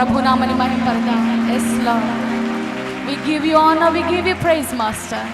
ప్రభునామని మహింపడదాం yes Lord we give you honour we give you praise master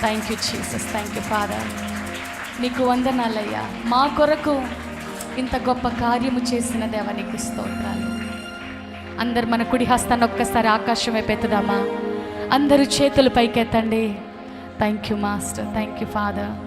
thank you Jesus thank you father నీకు వందనాలయ్యా. మా కొరకు ఇంత గొప్ప కార్యము చేసిన దేవ నీకు స్తోత్రాలు. అందరు మన కుడి హస్తాన్ని ఒక్కసారి ఆకాశమే వైపు అందరూ చేతులు పైకెత్తండి. Thank you master thank you father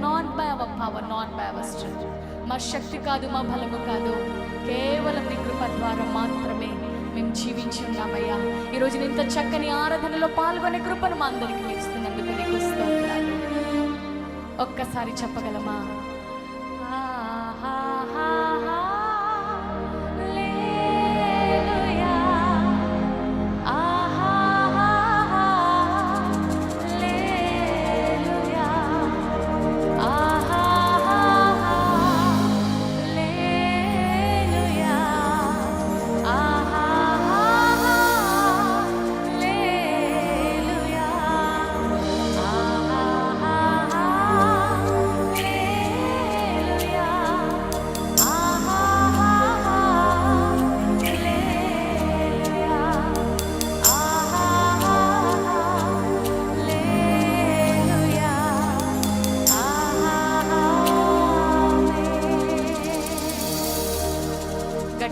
not by our power not by our strength మా శక్తి కాదు మా బలము కాదు. కేవలం నీ కృప ద్వారా మాత్రమే మేము జీవించి ఉన్నామయ్యా. ఈరోజు ఇంత చక్కని ఆరాధనలో పాల్గొనే కృపను మా అందరికీ ఇస్తున్నందుకు నీకు స్తోత్రాలు. ఒక్కసారి చెప్పగలమా?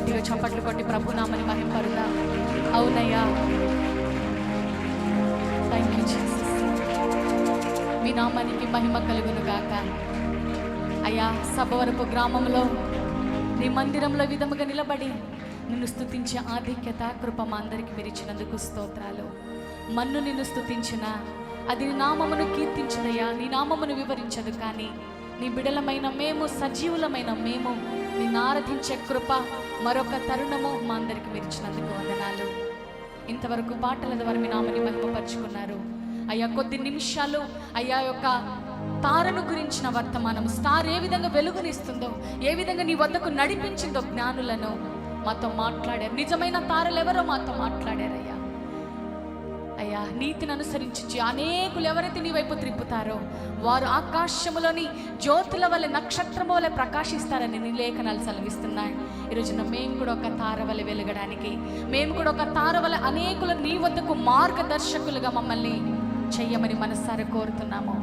గట్టిగా చప్పట్లు కొట్టి ప్రభు నామని మహింపరుదా? అవునయ్యా. థ్యాంక్ యూ మీ నామానికి మహిమ కలుగును గాక. అయ్యా సభవరపు గ్రామంలో నీ మందిరంలో విధముగా నిలబడి నిన్ను స్తుతించే ఆధిక్యత కృప మా అందరికి విరిచినందుకు స్తోత్రాలు. మన్ను నిన్ను స్తుతించిన అది నీ నామమును కీర్తించదయ్యా నీ నామమును వివరించదు కానీ నీ బిడలమైన మేము సజీవులమైన మేము నిన్ను ఆరాధించే కృప మరొక తరుణము మా అందరికి మీరు ఇచ్చినందుకు వందనాలు. ఇంతవరకు పాటల ద్వారా మీ నామని మహిమపరుచుకున్నారు. అయ్యా కొద్ది నిమిషాలు అయ్యా యొక్క తారను గురించిన వర్తమానం స్టార్ ఏ విధంగా వెలుగునిస్తుందో ఏ విధంగా నీ వద్దకు నడిపించిందో జ్ఞానులను మాతో మాట్లాడారు. నిజమైన తారలు ఎవరో మాతో మాట్లాడారయ్యా. అయ్యా నీతిని అనుసరించి అనేకులు ఎవరైతే నీ వైపు త్రిప్పుతారో వారు ఆకాశములోని జ్యోతుల వల్ల నక్షత్రం వల్ల ప్రకాశిస్తారని నీ లేఖనాలు సెలవిస్తున్నాయి. ఈరోజున మేము కూడా ఒక తార వల్ల వెలగడానికి మేము కూడా ఒక తార అనేకుల అనేకులు నీ వద్దకు మార్గదర్శకులుగా మమ్మల్ని చెయ్యమని మనసారా కోరుతున్నాము.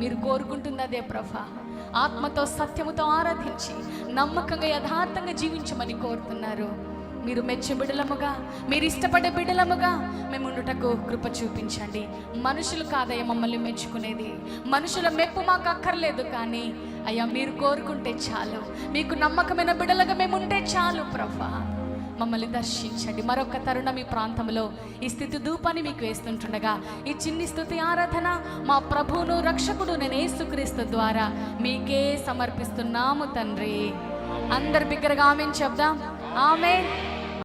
మీరు కోరుకుంటున్నదే ప్రభ ప్రభా. ఆత్మతో సత్యముతో ఆరాధించి నమ్మకంగా యథార్థంగా జీవించమని కోరుతున్నారు. మీరు మెచ్చే బిడలముగా మీరు ఇష్టపడే బిడలముగా మేము ఉండుటకు కృప చూపించండి. మనుషులు కాదయ్య మమ్మల్ని మెచ్చుకునేది. మనుషుల మెప్పు మాకు అక్కర్లేదు కానీ అయ్యా మీరు కోరుకుంటే చాలు. మీకు నమ్మకమైన బిడలుగా మేము ఉంటే చాలు ప్రభా. మమ్మల్ని దర్శించండి. మరొక తరుణం ఈ ప్రాంతంలో ఈ స్థితి ధూపాన్ని మీకు వేస్తుంటుండగా ఈ చిన్ని స్థుతి ఆరాధన మా ప్రభువును రక్షకుడు నేను ఏసుక్రీస్తు ద్వారా మీకే సమర్పిస్తున్నాము తండ్రి. అందరి బిగ్గరగా ఆమె చెప్దాం. ఆమె